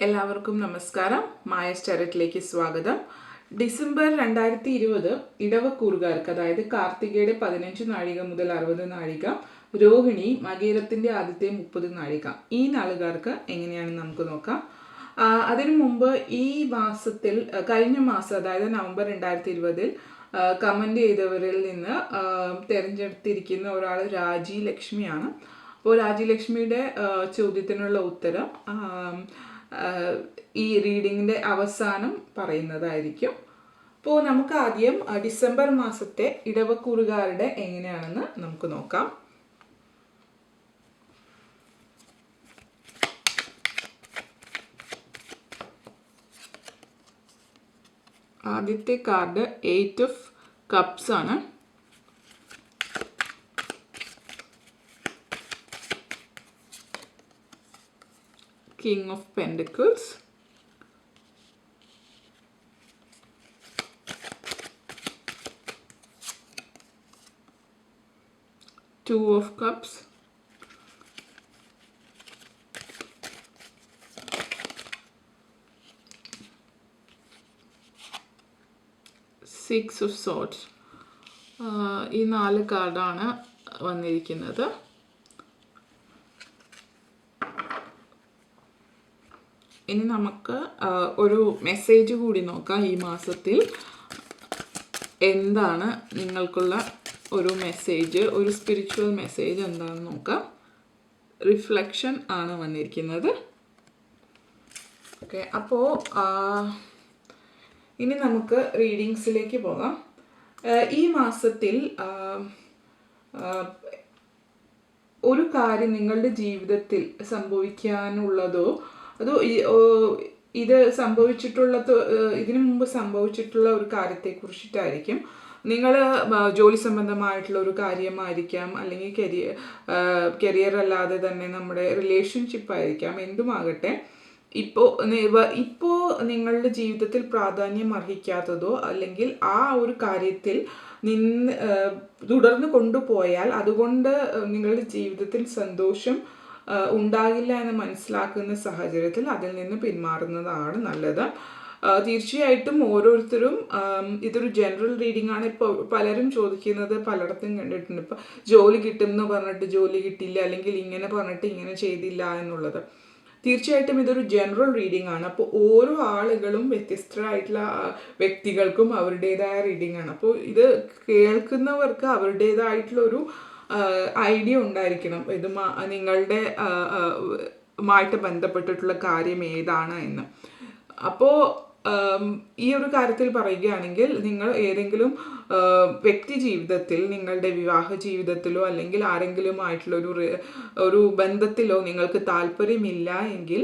എല്ലാവർക്കും നമസ്കാരം. മായ സ്റ്റാരറ്റിലേക്ക് സ്വാഗതം. ഡിസംബർ രണ്ടായിരത്തി ഇരുപത് ഇടവക്കൂറുകാർക്ക് അതായത് കാർത്തികയുടെ പതിനഞ്ച് നാഴിക മുതൽ അറുപത് നാഴിക രോഹിണി മകേരത്തിന്റെ ആദ്യത്തെ മുപ്പത് നാഴിക. ഈ നാളുകാർക്ക് എങ്ങനെയാണ് നമുക്ക് നോക്കാം. അതിനു മുമ്പ് ഈ മാസത്തിൽ കഴിഞ്ഞ മാസം അതായത് നവംബർ രണ്ടായിരത്തി ഇരുപതിൽ കമന്റ് ചെയ്തവരിൽ നിന്ന് തിരഞ്ഞെടുത്തിരിക്കുന്ന ഒരാൾ രാജി ലക്ഷ്മിയാണ് അപ്പോൾ രാജി ലക്ഷ്മിയുടെ ചോദ്യത്തിനുള്ള ഉത്തരം ഈ റീഡിങ്ങിന്റെ അവസാനം പറയുന്നതായിരിക്കും. അപ്പോൾ നമുക്ക് ആദ്യം ഡിസംബർ മാസത്തെ ഇടവക്കൂറുകാരുടെ എങ്ങനെയാണെന്ന് നമുക്ക് നോക്കാം. ആദ്യത്തെ കാർഡ് എയ്റ്റ് ഓഫ് കപ്സ് ആണ്. King of pentacles two of cups six of swords ഈ നാല് കാർഡാണ് വന്നിരിക്കുന്നത്. ഇനി നമുക്ക് ഒരു മെസ്സേജ് കൂടി നോക്കാം ഈ മാസത്തിൽ. എന്താണ് നിങ്ങൾക്കുള്ള ഒരു മെസ്സേജ് ഒരു സ്പിരിച്വൽ മെസ്സേജ് എന്താണെന്ന് നോക്കാം. റിഫ്ലക്ഷൻ ആണ് വന്നിരിക്കുന്നത്. ഓക്കെ അപ്പോൾ ഇനി നമുക്ക് റീഡിങ്സിലേക്ക് പോകാം. ഈ മാസത്തിൽ ഒരു കാര്യം നിങ്ങളുടെ ജീവിതത്തിൽ സംഭവിക്കാനുള്ളതോ അതോ ഇത് സംഭവിച്ചിട്ടുള്ള ഇതിനു മുമ്പ് സംഭവിച്ചിട്ടുള്ള ഒരു കാര്യത്തെ കുറിച്ചിട്ടായിരിക്കും നിങ്ങൾ ജോലി സംബന്ധമായിട്ടുള്ള ഒരു കാര്യമായിരിക്കാം അല്ലെങ്കിൽ കരിയർ കരിയർ അല്ലാതെ തന്നെ നമ്മുടെ റിലേഷൻഷിപ്പ് ആയിരിക്കാം എന്തുമാകട്ടെ. ഇപ്പോൾ ഇപ്പോൾ നിങ്ങളുടെ ജീവിതത്തിൽ പ്രാധാന്യം അർഹിക്കാത്തതോ അല്ലെങ്കിൽ ആ ഒരു കാര്യത്തിൽ നിന്ന് തുടർന്ന് കൊണ്ടുപോയാൽ അതുകൊണ്ട് നിങ്ങളുടെ ജീവിതത്തിൽ സന്തോഷം ഉണ്ടാകില്ല എന്ന് മനസ്സിലാക്കുന്ന സാഹചര്യത്തിൽ അതിൽ നിന്ന് പിന്മാറുന്നതാണ് നല്ലത്. തീർച്ചയായിട്ടും ഓരോരുത്തരും ഇതൊരു ജനറൽ റീഡിംഗ് ആണ്. ഇപ്പോൾ പലരും ചോദിക്കുന്നത് പലയിടത്തും കണ്ടിട്ടുണ്ട്. ഇപ്പോൾ ജോലി കിട്ടും എന്ന് പറഞ്ഞിട്ട് ജോലി കിട്ടില്ല അല്ലെങ്കിൽ ഇങ്ങനെ പറഞ്ഞിട്ട് ഇങ്ങനെ ചെയ്തില്ല എന്നുള്ളത്. തീർച്ചയായിട്ടും ഇതൊരു ജനറൽ റീഡിംഗ് ആണ്. അപ്പോൾ ഓരോ ആളുകളും വ്യത്യസ്തരായിട്ടുള്ള വ്യക്തികൾക്കും അവരുടേതായ റീഡിംഗ് ആണ്. അപ്പോൾ ഇത് കേൾക്കുന്നവർക്ക് അവരുടേതായിട്ടുള്ള ഒരു ഐഡിയ ഉണ്ടായിരിക്കണം. ഇത് നിങ്ങളുടെ മായിട്ട് ബന്ധപ്പെട്ടിട്ടുള്ള കാര്യം ഏതാണ് എന്ന്. അപ്പോൾ ഈ ഒരു കാര്യത്തിൽ പറയുകയാണെങ്കിൽ നിങ്ങൾ ഏതെങ്കിലും വ്യക്തി ജീവിതത്തിൽ നിങ്ങളുടെ വിവാഹ ജീവിതത്തിലോ അല്ലെങ്കിൽ ആരെങ്കിലുമായിട്ടുള്ള ഒരു ഒരു ബന്ധത്തിലോ നിങ്ങൾക്ക് താല്പര്യമില്ല എങ്കിൽ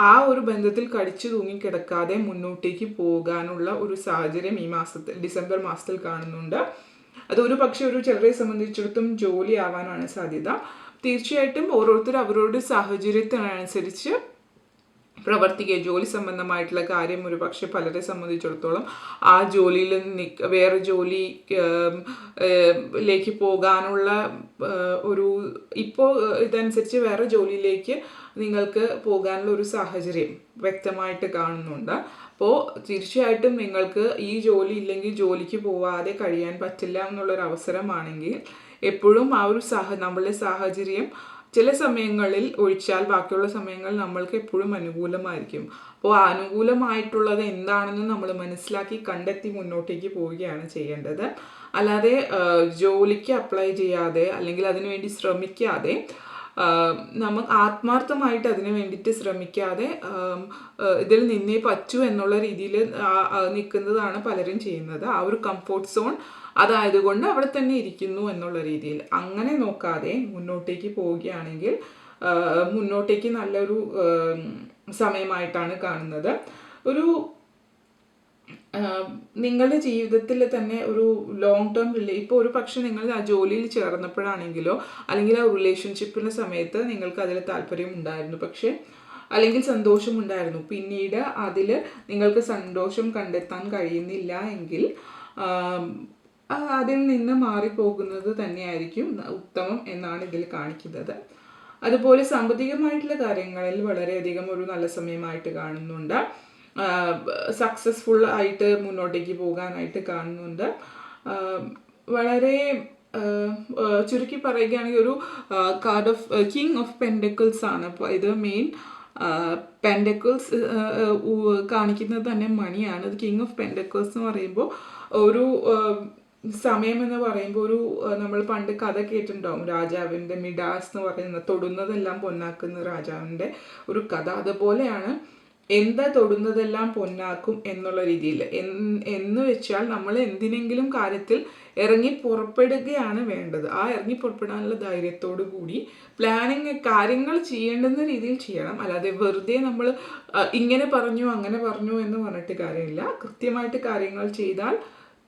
ആ ഒരു ബന്ധത്തിൽ കടിച്ചു തൂങ്ങി കിടക്കാതെ മുന്നോട്ടേക്ക് പോകാനുള്ള ഒരു സാഹചര്യം ഈ മാസത്തിൽ ഡിസംബർ മാസത്തിൽ കാണുന്നുണ്ട്. അത് ഒരു പക്ഷേ ഒരു ചിലരെ സംബന്ധിച്ചിടത്തും ജോലി ആവാനാണ് സാധ്യത. തീർച്ചയായിട്ടും ഓരോരുത്തർ അവരുടെ സാഹചര്യത്തിനനുസരിച്ച് പ്രവർത്തിക്കുക. ജോലി സംബന്ധമായിട്ടുള്ള കാര്യം ഒരു പക്ഷെ പലരെ സംബന്ധിച്ചിടത്തോളം ആ ജോലിയിൽ വേറെ ജോലി ലേക്ക് പോകാനുള്ള ഒരു ഇപ്പോൾ ഇതനുസരിച്ച് വേറെ ജോലിയിലേക്ക് നിങ്ങൾക്ക് പോകാനുള്ള ഒരു സാഹചര്യം വ്യക്തമായിട്ട് കാണുന്നുണ്ട്. അപ്പോൾ തീർച്ചയായിട്ടും നിങ്ങൾക്ക് ഈ ജോലി ഇല്ലെങ്കിൽ ജോലിക്ക് പോവാതെ കഴിയാൻ പറ്റില്ല എന്നുള്ളൊരു അവസരമാണെങ്കിൽ എപ്പോഴും ആ ഒരു സാഹ നമ്മളുടെ സാഹചര്യം ചില സമയങ്ങളിൽ ഒഴിച്ചാൽ ബാക്കിയുള്ള സമയങ്ങൾ നമ്മൾക്ക് എപ്പോഴും അനുകൂലമായിരിക്കും. അപ്പോൾ അനുകൂലമായിട്ടുള്ളത് എന്താണെന്ന് നമ്മൾ മനസ്സിലാക്കി കണ്ടെത്തി മുന്നോട്ടേക്ക് പോവുകയാണ് ചെയ്യേണ്ടത്. അല്ലാതെ ജോലിക്ക് അപ്ലൈ ചെയ്യാതെ അല്ലെങ്കിൽ അതിനുവേണ്ടി ശ്രമിക്കാതെ നമ്മൾ ആത്മാർത്ഥമായിട്ട് അതിന് വേണ്ടിയിട്ട് ശ്രമിക്കാതെ ഇതിൽ നിന്നേ പറ്റൂ എന്നുള്ള രീതിയിൽ നിൽക്കുന്നതാണ് പലരും ചെയ്യുന്നത്. ആ ഒരു കംഫോർട്ട് സോൺ അതായതുകൊണ്ട് അവിടെ തന്നെ ഇരിക്കുന്നു എന്നുള്ള രീതിയിൽ. അങ്ങനെ നോക്കാതെ മുന്നോട്ടേക്ക് പോവുകയാണെങ്കിൽ മുന്നോട്ടേക്ക് നല്ലൊരു സമയമായിട്ടാണ് കാണുന്നത്. ഒരു നിങ്ങളുടെ ജീവിതത്തിൽ തന്നെ ഒരു ലോങ് ടേം റിലേ ഇപ്പോൾ ഒരു പക്ഷേ നിങ്ങൾ ആ ജോലിയിൽ ചേർന്നപ്പോഴാണെങ്കിലോ അല്ലെങ്കിൽ ആ റിലേഷൻഷിപ്പിന്റെ സമയത്ത് നിങ്ങൾക്ക് അതിൽ താല്പര്യം ഉണ്ടായിരുന്നു. പക്ഷേ അല്ലെങ്കിൽ സന്തോഷമുണ്ടായിരുന്നു പിന്നീട് അതിൽ നിങ്ങൾക്ക് സന്തോഷം കണ്ടെത്താൻ കഴിയുന്നില്ല എങ്കിൽ അതിൽ നിന്ന് മാറിപ്പോകുന്നത് തന്നെയായിരിക്കും ഉത്തമം എന്നാണ് ഇതിൽ കാണിക്കുന്നത്. അതുപോലെ സാമ്പത്തികമായിട്ടുള്ള കാര്യങ്ങളിൽ വളരെയധികം ഒരു നല്ല സമയമായിട്ട് കാണുന്നുണ്ട്. സക്സസ്ഫുൾ ആയിട്ട് മുന്നോട്ടേക്ക് പോകാനായിട്ട് കാണുന്നുണ്ട്. വളരെ ചുരുക്കി പറയുകയാണെങ്കിൽ ഒരു card of king of pentacles ആണ്. അപ്പോൾ ഇത് മെയിൻ പെൻഡക്കിൾസ് കാണിക്കുന്നത് തന്നെ മണിയാണ്. അത് കിങ് ഓഫ് പെൻഡക്കിൾസ് എന്ന് പറയുമ്പോൾ ഒരു സമയം എന്ന് പറയുമ്പോൾ ഒരു നമ്മൾ പണ്ട് കഥ കേട്ടിട്ടുണ്ടാവും. രാജാവിന്റെ മിഡാസ് എന്ന് പറയുന്ന തൊടുന്നതെല്ലാം പൊന്നാക്കുന്ന രാജാവിന്റെ ഒരു കഥ. അതുപോലെയാണ് എന്താ തൊടുന്നതെല്ലാം പൊന്നാക്കും എന്നുള്ള രീതിയിൽ. എന്ന് വെച്ചാൽ നമ്മൾ എന്തിനെങ്കിലും കാര്യത്തിൽ ഇറങ്ങി പുറപ്പെടുകയാണ് വേണ്ടത്. ആ ഇറങ്ങി പുറപ്പെടാനുള്ള ധൈര്യത്തോടു കൂടി പ്ലാനിങ് കാര്യങ്ങൾ ചെയ്യേണ്ടുന്ന രീതിയിൽ ചെയ്യണം. അല്ലാതെ വെറുതെ നമ്മൾ ഇങ്ങനെ പറഞ്ഞു അങ്ങനെ പറഞ്ഞു എന്ന് പറഞ്ഞിട്ട് കാര്യമില്ല. കൃത്യമായിട്ട് കാര്യങ്ങൾ ചെയ്താൽ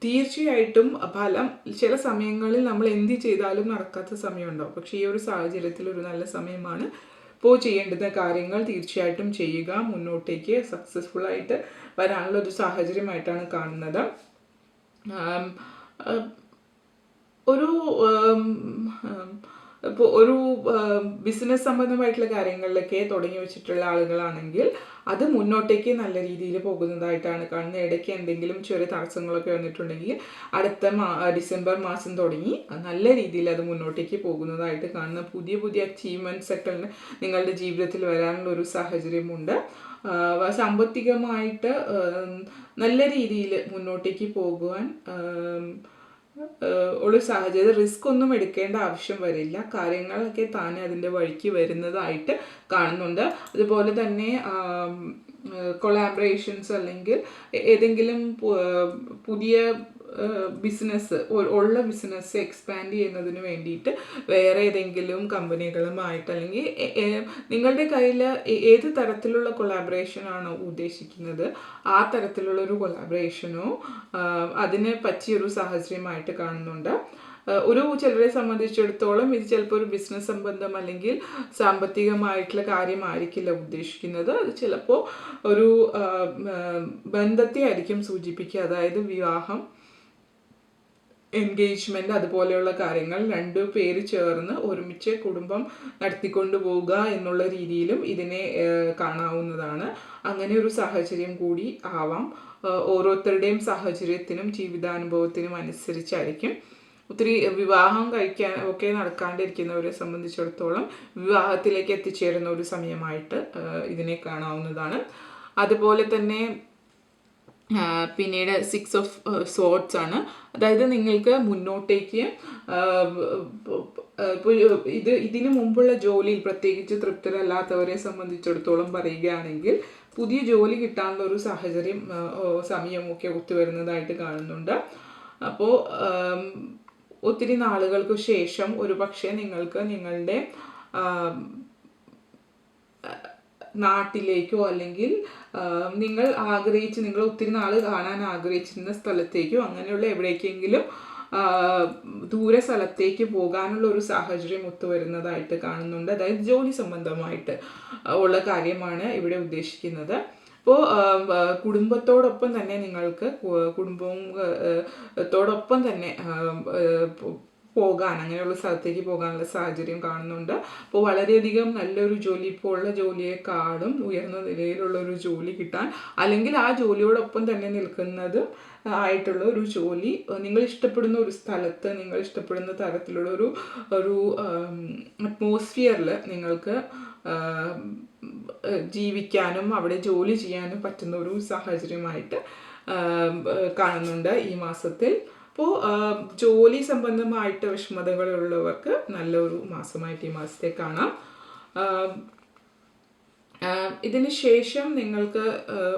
തീർച്ചയായിട്ടും ഫലം ചില സമയങ്ങളിൽ നമ്മൾ എന്ത് ചെയ്താലും നടക്കാത്ത സമയമുണ്ടാവും. പക്ഷേ ഈ ഒരു സാഹചര്യത്തിൽ ഒരു നല്ല സമയമാണ് ഇപ്പോൾ ചെയ്യേണ്ടുന്ന കാര്യങ്ങൾ തീർച്ചയായിട്ടും ചെയ്യുക മുന്നോട്ടേക്ക് സക്സസ്ഫുള്ളായിട്ട് വരാനുള്ള ഒരു സാഹചര്യമായിട്ടാണ് കാണുന്നത്. ഒരു ഇപ്പോൾ ഒരു ബിസിനസ് സംബന്ധമായിട്ടുള്ള കാര്യങ്ങളിലൊക്കെ തുടങ്ങി വെച്ചിട്ടുള്ള ആളുകളാണെങ്കിൽ അത് മുന്നോട്ടേക്ക് നല്ല രീതിയിൽ പോകുന്നതായിട്ടാണ് കാണുന്നത്. ഇടയ്ക്ക് എന്തെങ്കിലും ചെറിയ തടസ്സങ്ങളൊക്കെ വന്നിട്ടുണ്ടെങ്കിൽ അടുത്ത ഡിസംബർ മാസം തുടങ്ങി നല്ല രീതിയിൽ അത് മുന്നോട്ടേക്ക് പോകുന്നതായിട്ട് കാണുന്ന പുതിയ പുതിയ അച്ചീവ്മെന്റ്സ് ഒക്കെ നിങ്ങളുടെ ജീവിതത്തിൽ വരാനുള്ള ഒരു സാഹചര്യമുണ്ട്. സാമ്പത്തികമായിട്ട് നല്ല രീതിയിൽ മുന്നോട്ടേക്ക് പോകുവാൻ ഉള്ള സാഹചര്യം റിസ്ക് ഒന്നും എടുക്കേണ്ട ആവശ്യം വരില്ല. കാര്യങ്ങളൊക്കെ താനെ അതിന്റെ വഴിക്ക് വരുന്നതായിട്ട് കാണുന്നുണ്ട്. അതുപോലെ തന്നെ കൊളാബറേഷൻസ് അല്ലെങ്കിൽ ഏതെങ്കിലും പുതിയ ബിസിനസ് ഉള്ള ബിസിനസ് എക്സ്പാൻഡ് ചെയ്യുന്നതിന് വേണ്ടിയിട്ട് വേറെ ഏതെങ്കിലും കമ്പനികളുമായിട്ട് അല്ലെങ്കിൽ നിങ്ങളുടെ കയ്യിൽ ഏത് തരത്തിലുള്ള കൊളാബറേഷൻ ആണോ ഉദ്ദേശിക്കുന്നത് ആ തരത്തിലുള്ളൊരു കൊളാബറേഷനോ അതിനെ പറ്റിയൊരു സാഹചര്യമായിട്ട് കാണുന്നുണ്ട്. ഒരു ചിലരെ സംബന്ധിച്ചിടത്തോളം ഇത് ചിലപ്പോൾ ഒരു ബിസിനസ് സംബന്ധം അല്ലെങ്കിൽ സാമ്പത്തികമായിട്ടുള്ള കാര്യമായിരിക്കില്ല ഉദ്ദേശിക്കുന്നത്. അത് ചിലപ്പോൾ ഒരു ബന്ധത്തെ ആയിരിക്കും സൂചിപ്പിക്കുക. അതായത് വിവാഹം എൻഗേജ്മെന്റ് അതുപോലെയുള്ള കാര്യങ്ങൾ രണ്ടു പേര് ചേർന്ന് ഒരുമിച്ച് കുടുംബം നടത്തിക്കൊണ്ടു പോവുക എന്നുള്ള രീതിയിലും ഇതിനെ കാണാവുന്നതാണ്. അങ്ങനെ ഒരു സാഹചര്യം കൂടി ആവാം. ഓരോരുത്തരുടെയും സാഹചര്യത്തിനും ജീവിതാനുഭവത്തിനും അനുസരിച്ചായിരിക്കും. ഒത്തിരി വിവാഹം കഴിക്കാൻ ഒക്കെ നടക്കാണ്ടിരിക്കുന്നവരെ സംബന്ധിച്ചിടത്തോളം വിവാഹത്തിലേക്ക് എത്തിച്ചേരുന്ന ഒരു സമയമായിട്ട് ഇതിനെ കാണാവുന്നതാണ്. അതുപോലെ തന്നെ പിന്നീട് സിക്സ് ഓഫ് സോർട്സ് ആണ്. അതായത് നിങ്ങൾക്ക് മുന്നോട്ടേക്ക് ഇത് ഇതിനു മുമ്പുള്ള ജോലിയിൽ പ്രത്യേകിച്ച് തൃപ്തരല്ലാത്തവരെ സംബന്ധിച്ചിടത്തോളം പറയുകയാണെങ്കിൽ പുതിയ ജോലി കിട്ടാനുള്ള ഒരു സാഹചര്യം സമയമൊക്കെ ഒത്തുവരുന്നതായിട്ട് കാണുന്നുണ്ട്. അപ്പോൾ ഒത്തിരി നാളുകൾക്ക് ശേഷം ഒരു പക്ഷേ നിങ്ങൾക്ക് നിങ്ങളുടെ നാട്ടിലേക്കോ അല്ലെങ്കിൽ നിങ്ങൾ ആഗ്രഹിച്ച് നിങ്ങൾ ഒത്തിരി നാൾ കാണാൻ ആഗ്രഹിച്ചിരുന്ന സ്ഥലത്തേക്കോ അങ്ങനെയുള്ള എവിടേക്കെങ്കിലും ദൂരെ സ്ഥലത്തേക്ക് പോകാനുള്ള ഒരു സാഹചര്യം ഒത്തുവരുന്നതായിട്ട് കാണുന്നുണ്ട്. അതായത് ജോലി സംബന്ധമായിട്ട് ഉള്ള കാര്യമാണ് ഇവിടെ ഉദ്ദേശിക്കുന്നത്. അപ്പോൾ കുടുംബത്തോടൊപ്പം തന്നെ നിങ്ങൾക്ക് കുടുംബവും തന്നെ പോകാൻ അങ്ങനെയുള്ള സ്ഥലത്തേക്ക് പോകാനുള്ള സാഹചര്യം കാണുന്നുണ്ട്. അപ്പോൾ വളരെയധികം നല്ലൊരു ജോലി ഇപ്പോൾ ഉള്ള ജോലിയെക്കാളും ഉയർന്ന നിലയിലുള്ള ഒരു ജോലി കിട്ടാൻ. അല്ലെങ്കിൽ ആ ജോലിയോടൊപ്പം തന്നെ നിൽക്കുന്നത് ആയിട്ടുള്ള ഒരു ജോലി. നിങ്ങൾ ഇഷ്ടപ്പെടുന്ന ഒരു സ്ഥലത്ത് നിങ്ങൾ ഇഷ്ടപ്പെടുന്ന തരത്തിലുള്ള ഒരു ഒരു അറ്റ്മോസ്ഫിയറിൽ നിങ്ങൾക്ക് ജീവിക്കാനും അവിടെ ജോലി ചെയ്യാനും പറ്റുന്ന ഒരു സാഹചര്യമായിട്ട് കാണുന്നുണ്ട് ഈ മാസത്തിൽ. അപ്പോൾ ജോലി സംബന്ധമായിട്ട് വിഷമതകളുള്ളവർക്ക് നല്ലൊരു മാസമായിട്ട് ഈ മാസത്തെ കാണാം. ഇതിന് ശേഷം നിങ്ങൾക്ക്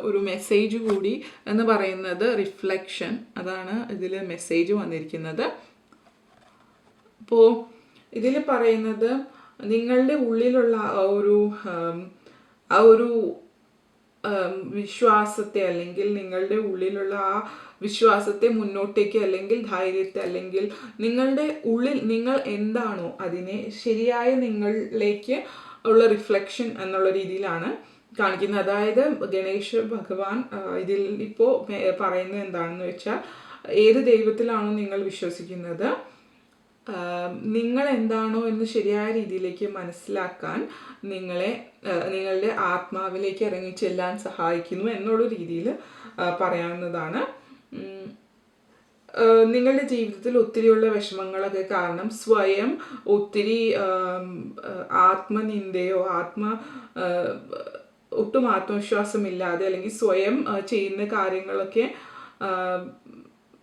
ഒരു മെസ്സേജ് കൂടി എന്ന് പറയുന്നത് റിഫ്ലക്ഷൻ അതാണ് ഇതിൽ മെസ്സേജ് വന്നിരിക്കുന്നത്. അപ്പോൾ ഇതിൽ പറയുന്നത് നിങ്ങളുടെ ഉള്ളിലുള്ള ആ ഒരു ആ ഒരു വിശ്വാസത്തെ അല്ലെങ്കിൽ നിങ്ങളുടെ ഉള്ളിലുള്ള ആ വിശ്വാസത്തെ മുന്നോട്ടേക്ക് അല്ലെങ്കിൽ ധൈര്യത്തെ അല്ലെങ്കിൽ നിങ്ങളുടെ ഉള്ളിൽ നിങ്ങൾ എന്താണോ അതിനെ ശരിയായ നിങ്ങളിലേക്ക് ഉള്ള റിഫ്ലക്ഷൻ എന്നുള്ള രീതിയിലാണ് കാണിക്കുന്നത്. അതായത് ഗണേശ ഭഗവാൻ ഇതിൽ ഇപ്പോൾ പറയുന്നത് എന്താണെന്ന് വെച്ചാൽ ഏത് ദൈവത്തിലാണോ നിങ്ങൾ വിശ്വസിക്കുന്നത് നിങ്ങൾ എന്താണോ എന്ന് ശരിയായ രീതിയിലേക്ക് മനസ്സിലാക്കാൻ നിങ്ങളെ നിങ്ങളുടെ ആത്മാവിലേക്ക് ഇറങ്ങി ചെല്ലാൻ സഹായിക്കുന്നു എന്നുള്ള രീതിയിൽ പറയാവുന്നതാണ്. നിങ്ങളുടെ ജീവിതത്തിൽ ഒത്തിരിയുള്ള വിഷമങ്ങളൊക്കെ കാരണം സ്വയം ഒത്തിരി ആത്മനിന്ദയോ ആത്മ ഒട്ടും ആത്മവിശ്വാസമില്ലാതെ അല്ലെങ്കിൽ സ്വയം ചെയ്യുന്ന കാര്യങ്ങളൊക്കെ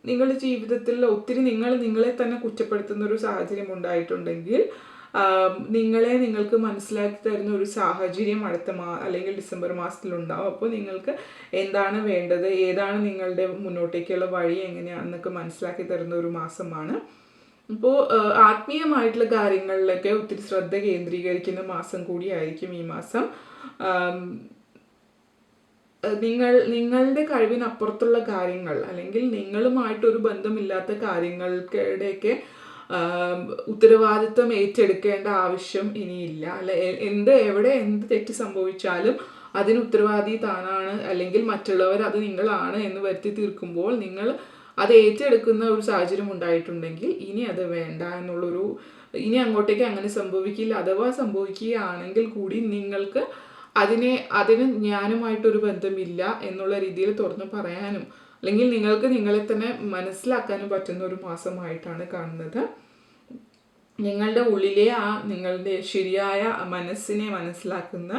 നിങ്ങളുടെ ജീവിതത്തിൽ ഒത്തിരി നിങ്ങൾ നിങ്ങളെ തന്നെ കുറ്റപ്പെടുത്തുന്ന ഒരു സാഹചര്യം ഉണ്ടായിട്ടുണ്ടെങ്കിൽ നിങ്ങളെ നിങ്ങൾക്ക് മനസ്സിലാക്കി തരുന്ന ഒരു സാഹചര്യം അടുത്ത മാ അല്ലെങ്കിൽ ഡിസംബർ മാസത്തിൽ ഉണ്ടാവും അപ്പോൾ നിങ്ങൾക്ക് എന്താണ് വേണ്ടത്? ഏതാണ് നിങ്ങളുടെ മുന്നോട്ടേക്കുള്ള വഴി എങ്ങനെയാണെന്നൊക്കെ മനസ്സിലാക്കി തരുന്ന ഒരു മാസമാണ്. ഇപ്പോൾ ആത്മീയമായിട്ടുള്ള കാര്യങ്ങളിലൊക്കെ ഒത്തിരി ശ്രദ്ധ കേന്ദ്രീകരിക്കുന്ന മാസം കൂടിയായിരിക്കും ഈ മാസം. നിങ്ങൾ നിങ്ങളുടെ കഴിവിനപ്പുറത്തുള്ള കാര്യങ്ങൾ അല്ലെങ്കിൽ നിങ്ങളുമായിട്ടൊരു ബന്ധമില്ലാത്ത കാര്യങ്ങൾക്കിടെയൊക്കെ ഉത്തരവാദിത്വം ഏറ്റെടുക്കേണ്ട ആവശ്യം ഇനിയില്ല. അല്ല? എന്ത് എവിടെ എന്ത് തെറ്റ് സംഭവിച്ചാലും അതിന് ഉത്തരവാദി താനാണ് അല്ലെങ്കിൽ മറ്റുള്ളവർ അത് നിങ്ങളാണ് എന്ന് വരുത്തി തീർക്കുമ്പോൾ നിങ്ങൾ അത് ഏറ്റെടുക്കുന്ന ഒരു സാഹചര്യം ഉണ്ടായിട്ടുണ്ടെങ്കിൽ ഇനി അത് വേണ്ട എന്നുള്ളൊരു ഇനി അങ്ങോട്ടേക്ക് അങ്ങനെ സംഭവിക്കില്ല അഥവാ സംഭവിക്കുകയാണെങ്കിൽ കൂടി നിങ്ങൾക്ക് അതിനെ അതിന് ഞാനുമായിട്ടൊരു ബന്ധമില്ല എന്നുള്ള രീതിയിൽ തുറന്നു പറയാനും അല്ലെങ്കിൽ നിങ്ങൾക്ക് നിങ്ങളെ തന്നെ മനസ്സിലാക്കാനും പറ്റുന്ന ഒരു മാസമായിട്ടാണ് കാണുന്നത്. നിങ്ങളുടെ ഉള്ളിലെ ആ നിങ്ങളുടെ ശരിയായ മനസ്സിനെ മനസ്സിലാക്കുന്ന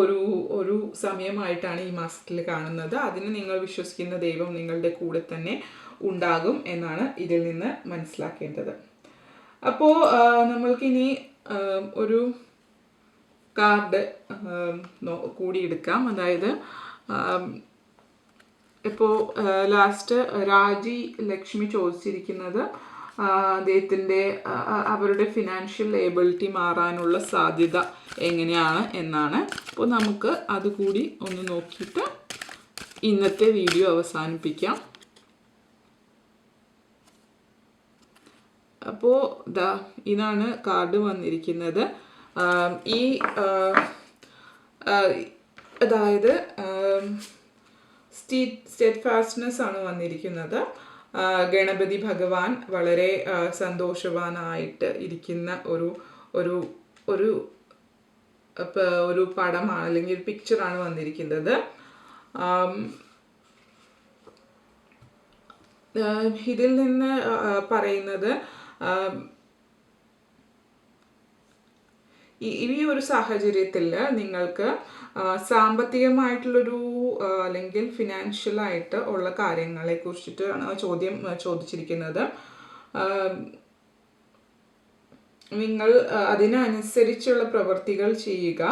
ഒരു ഒരു സമയമായിട്ടാണ് ഈ മാസത്തിൽ കാണുന്നത്. അതിന് നിങ്ങൾ വിശ്വസിക്കുന്ന ദൈവം നിങ്ങളുടെ കൂടെ തന്നെ ഉണ്ടാകും എന്നാണ് ഇതിൽ നിന്ന് മനസ്സിലാക്കേണ്ടത്. അപ്പോൾ നമ്മൾക്കിനി ഒരു കാർഡ് കൂടി എടുക്കാം. അതായത് ഇപ്പോൾ ലാസ്റ്റ് രാജി ലക്ഷ്മി ചോദിച്ചിരിക്കുന്നത് അദ്ദേഹത്തിന്റെ അവരുടെ ഫിനാൻഷ്യൽ ലേബിലിറ്റി മാറാനുള്ള സാധ്യത എങ്ങനെയാണ് എന്നാണ്. അപ്പോൾ നമുക്ക് അതുകൂടി ഒന്ന് നോക്കിയിട്ട് ഇന്നത്തെ വീഡിയോ അവസാനിപ്പിക്കാം. അപ്പോൾ ദാ ഇതാണ് കാർഡ് വന്നിരിക്കുന്നത്. ഈ അതായത് സ്റ്റീ ഫാസ്റ്റ്നെസ് ആണ് വന്നിരിക്കുന്നത്. ഗണപതി ഭഗവാൻ വളരെ സന്തോഷവാനായിട്ട് ഇരിക്കുന്ന ഒരു ഒരു ഒരു ഒരു പടമാണ് അല്ലെങ്കിൽ ഒരു പിക്ചറാണ് വന്നിരിക്കുന്നത്. ഇതിൽ നിന്ന് പറയുന്നത് ഈ ഒരു സാഹചര്യത്തിൽ നിങ്ങൾക്ക് സാമ്പത്തികമായിട്ടുള്ളൊരു അല്ലെങ്കിൽ ഫിനാൻഷ്യലായിട്ട് ഉള്ള കാര്യങ്ങളെ കുറിച്ചിട്ടാണ് ചോദ്യം ചോദിച്ചിരിക്കുന്നത്. നിങ്ങൾ അതിനനുസരിച്ചുള്ള പ്രവൃത്തികൾ ചെയ്യുക.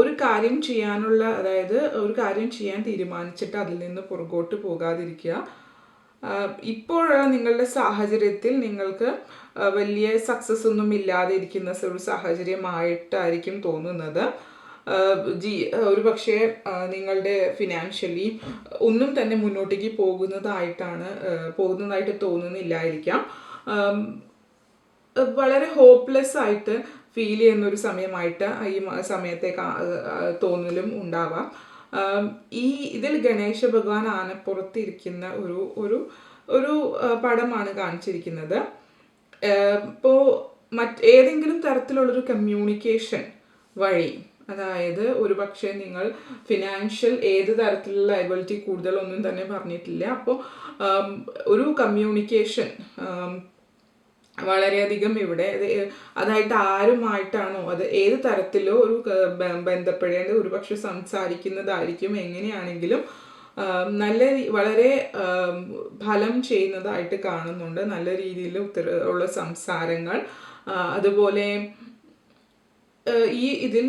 ഒരു കാര്യം ചെയ്യാനുള്ള അതായത് ഒരു കാര്യം ചെയ്യാൻ തീരുമാനിച്ചിട്ട് അതിൽ നിന്ന് പുറകോട്ട് പോകാതിരിക്കുക. ഇപ്പോഴുള്ള നിങ്ങളുടെ സാഹചര്യത്തിൽ നിങ്ങൾക്ക് വലിയ സക്സസ് ഒന്നും ഇല്ലാതെ ഇരിക്കുന്ന ഒരു സാഹചര്യമായിട്ടായിരിക്കും തോന്നുന്നത്. ജി ഒരു പക്ഷേ നിങ്ങളുടെ ഫിനാൻഷ്യലി ഒന്നും തന്നെ മുന്നോട്ടേക്ക് പോകുന്നതായിട്ടാണ് പോകുന്നതായിട്ട് തോന്നുന്നില്ലായിരിക്കാം. വളരെ ഹോപ്പ്ലെസ് ആയിട്ട് ഫീൽ ചെയ്യുന്ന ഒരു സമയമായിട്ട് ഈ സമയത്തെ തോന്നലും ഉണ്ടാവാം. ഈ ഇതിൽ ഗണേശ ഭഗവാൻ ആനപ്പുറത്തിരിക്കുന്ന ഒരു ഒരു ഒരു പടമാണ് കാണിച്ചിരിക്കുന്നത്. ഇപ്പോൾ മറ്റ് ഏതെങ്കിലും തരത്തിലുള്ളൊരു കമ്മ്യൂണിക്കേഷൻ വഴി അതായത് ഒരു പക്ഷേ നിങ്ങൾ ഫിനാൻഷ്യൽ ഏത് തരത്തിലുള്ള ലയബിലിറ്റി കൂടുതലൊന്നും തന്നെ പറഞ്ഞിട്ടില്ല. അപ്പോൾ ഒരു കമ്മ്യൂണിക്കേഷൻ വളരെയധികം ഇവിടെ അതായിട്ട് ആരുമായിട്ടാണോ അത് ഏത് തരത്തിലോ ഒരു ബന്ധപ്പെടേണ്ടത് ഒരുപക്ഷെ സംസാരിക്കുന്നതായിരിക്കും എങ്ങനെയാണെങ്കിലും നല്ല വളരെ ഫലം ചെയ്യുന്നതായിട്ട് കാണുന്നുണ്ട്. നല്ല രീതിയിൽ ഉള്ള സംസാരങ്ങൾ. അതുപോലെ ഈ ഇതിൽ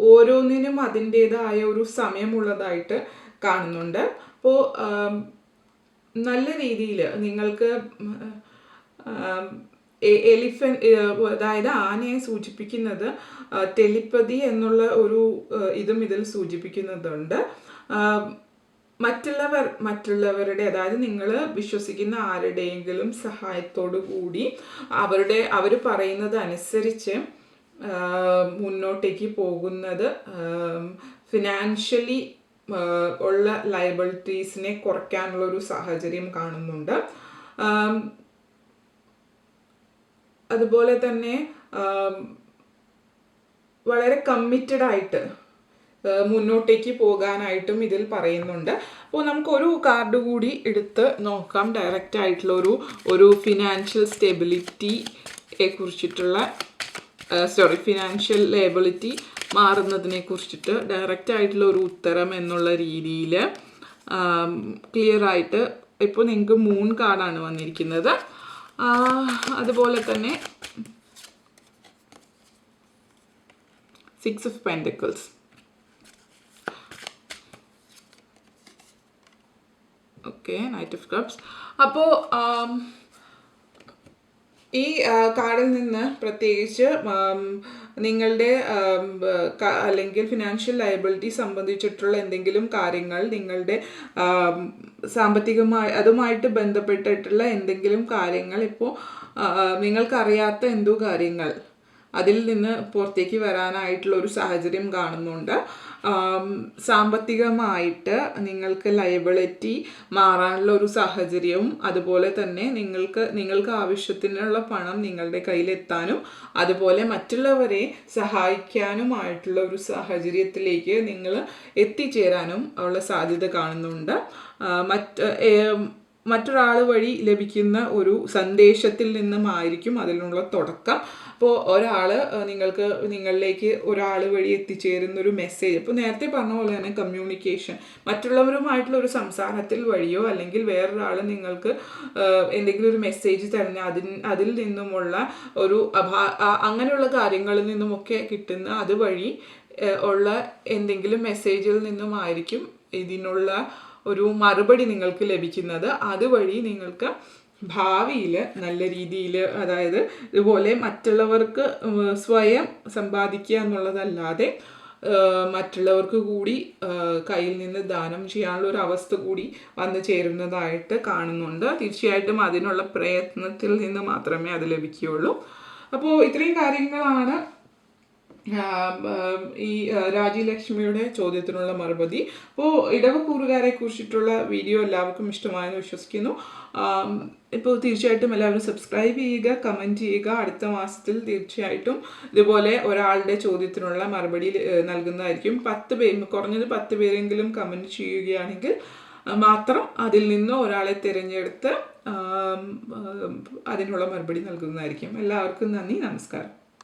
ഓരോന്നിനും അതിന്റെതായ ഒരു സമയമുള്ളതായിട്ട് കാണുന്നുണ്ട്. അപ്പോൾ നല്ല രീതിയിൽ നിങ്ങൾക്ക് എലിഫൻ അതായത് ആനയെ സൂചിപ്പിക്കുന്നത് ടെലിപ്പതി എന്നുള്ള ഒരു ഇതും ഇതിൽ സൂചിപ്പിക്കുന്നുണ്ട്. ആം, മറ്റുള്ളവർ മറ്റുള്ളവരുടെ അതായത് നിങ്ങൾ വിശ്വസിക്കുന്ന ആരുടെയെങ്കിലും സഹായത്തോടു കൂടി അവരുടെ അവർ പറയുന്നത് അനുസരിച്ച് മുന്നോട്ടേക്ക് പോകുന്നത് ഫിനാൻഷ്യലി ഉള്ള ലയബിലിറ്റീസിനെ കുറയ്ക്കാനുള്ള ഒരു സാഹചര്യം കാണുന്നുണ്ട്. അതുപോലെ തന്നെ വളരെ കമ്മിറ്റഡ് ആയിട്ട് മുന്നോട്ടേക്ക് പോകാനായിട്ടും ഇതിൽ പറയുന്നുണ്ട്. അപ്പോൾ നമുക്കൊരു കാർഡ് കൂടി എടുത്ത് നോക്കാം. ഡയറക്റ്റ് ആയിട്ടുള്ളൊരു ഒരു ഫിനാൻഷ്യൽ സ്റ്റെബിലിറ്റിയെ കുറിച്ചിട്ടുള്ള സോറി ഫിനാൻഷ്യൽ ലേബിലിറ്റി മാറുന്നതിനെ കുറിച്ചിട്ട് ഡയറക്റ്റ് ആയിട്ടുള്ള ഒരു ഉത്തരം എന്നുള്ള രീതിയിൽ ക്ലിയർ ആയിട്ട് ഇപ്പോൾ നിങ്ങൾക്ക് മൂൺ കാർഡാണ് വന്നിരിക്കുന്നത്. അതുപോലെ തന്നെ six of pentacles okay knight of cups അപ്പോൾ ഈ കാർഡിൽ നിന്ന് പ്രത്യേകിച്ച് നിങ്ങളുടെ അല്ലെങ്കിൽ ഫിനാൻഷ്യൽ ലയബിലിറ്റി സംബന്ധിച്ചിട്ടുള്ള എന്തെങ്കിലും കാര്യങ്ങൾ നിങ്ങളുടെ സാമ്പത്തികമായി അതുമായിട്ട് ബന്ധപ്പെട്ടിട്ടുള്ള എന്തെങ്കിലും കാര്യങ്ങൾ ഇപ്പോൾ നിങ്ങൾക്കറിയാത്ത എന്തോ കാര്യങ്ങൾ അതിൽ നിന്ന് പുറത്തേക്ക് വരാനായിട്ടുള്ള ഒരു സാഹചര്യം കാണുന്നുണ്ട്. സാമ്പത്തികമായിട്ട് നിങ്ങൾക്ക് ലയബിലിറ്റി മാറാനുള്ള ഒരു സാഹചര്യവും അതുപോലെ തന്നെ നിങ്ങൾക്ക് നിങ്ങൾക്ക് ആവശ്യത്തിനുള്ള പണം നിങ്ങളുടെ കയ്യിലെത്താനും അതുപോലെ മറ്റുള്ളവരെ സഹായിക്കാനുമായിട്ടുള്ള ഒരു സാഹചര്യത്തിലേക്ക് നിങ്ങൾ എത്തിച്ചേരാനും ഉള്ള സാധ്യത കാണുന്നുണ്ട്. മറ്റ് മറ്റൊരാൾ വഴി ലഭിക്കുന്ന ഒരു സന്ദേശത്തിൽ നിന്നുമായിരിക്കും അതിനുള്ള തുടക്കം. അപ്പോൾ ഒരാൾ നിങ്ങൾക്ക് നിങ്ങളിലേക്ക് ഒരാൾ വഴി എത്തിച്ചേരുന്ന ഒരു മെസ്സേജ് ഇപ്പോൾ നേരത്തെ പറഞ്ഞ പോലെ തന്നെ കമ്മ്യൂണിക്കേഷൻ മറ്റുള്ളവരുമായിട്ടുള്ള ഒരു സംസാരത്തിൽ വഴിയോ അല്ലെങ്കിൽ വേറൊരാൾ നിങ്ങൾക്ക് എന്തെങ്കിലും ഒരു മെസ്സേജ് തരുന്ന അതിൽ അതിൽ നിന്നുമുള്ള ഒരു അഭാ അങ്ങനെയുള്ള കാര്യങ്ങളിൽ നിന്നുമൊക്കെ കിട്ടുന്ന അതുവഴി ഉള്ള എന്തെങ്കിലും മെസ്സേജിൽ നിന്നുമായിരിക്കും ഇതിനുള്ള ഒരു മറുപടി നിങ്ങൾക്ക് ലഭിക്കുന്നത്. അതുവഴി നിങ്ങൾക്ക് ഭാവിയിൽ നല്ല രീതിയിൽ അതായത് ഇതുപോലെ മറ്റുള്ളവർക്ക് സ്വയം സമ്പാദിക്കുക എന്നുള്ളതല്ലാതെ മറ്റുള്ളവർക്ക് കൂടി കയ്യിൽ നിന്ന് ദാനം ചെയ്യാനുള്ള ഒരു അവസ്ഥ കൂടി വന്നു ചേരുന്നതായിട്ട് കാണുന്നുണ്ട്. തീർച്ചയായിട്ടും അതിനുള്ള പ്രയത്നത്തിൽ നിന്ന് മാത്രമേ അത് ലഭിക്കുകയുള്ളൂ. അപ്പോൾ ഇത്രയും കാര്യങ്ങളാണ് ഈ ആ, രാജ്യലക്ഷ്മിയുടെ ചോദ്യത്തിനുള്ള മറുപടി. അപ്പോൾ ഇടവക്കൂറുകാരെ കുറിച്ചിട്ടുള്ള വീഡിയോ എല്ലാവർക്കും ഇഷ്ടമായെന്ന് വിശ്വസിക്കുന്നു. ഇപ്പോൾ തീർച്ചയായിട്ടും എല്ലാവരും സബ്സ്ക്രൈബ് ചെയ്യുക കമന്റ് ചെയ്യുക. അടുത്ത മാസത്തിൽ തീർച്ചയായിട്ടും ഇതുപോലെ ഒരാളുടെ ചോദ്യത്തിനുള്ള മറുപടി നൽകുന്നതായിരിക്കും. പത്ത് പേര് കുറഞ്ഞത് പത്ത് പേരെങ്കിലും കമന്റ് ചെയ്യുകയാണെങ്കിൽ മാത്രം അതിൽ നിന്ന് ഒരാളെ തിരഞ്ഞെടുത്ത് അതിനുള്ള മറുപടി നൽകുന്നതായിരിക്കും. എല്ലാവർക്കും നന്ദി നമസ്കാരം.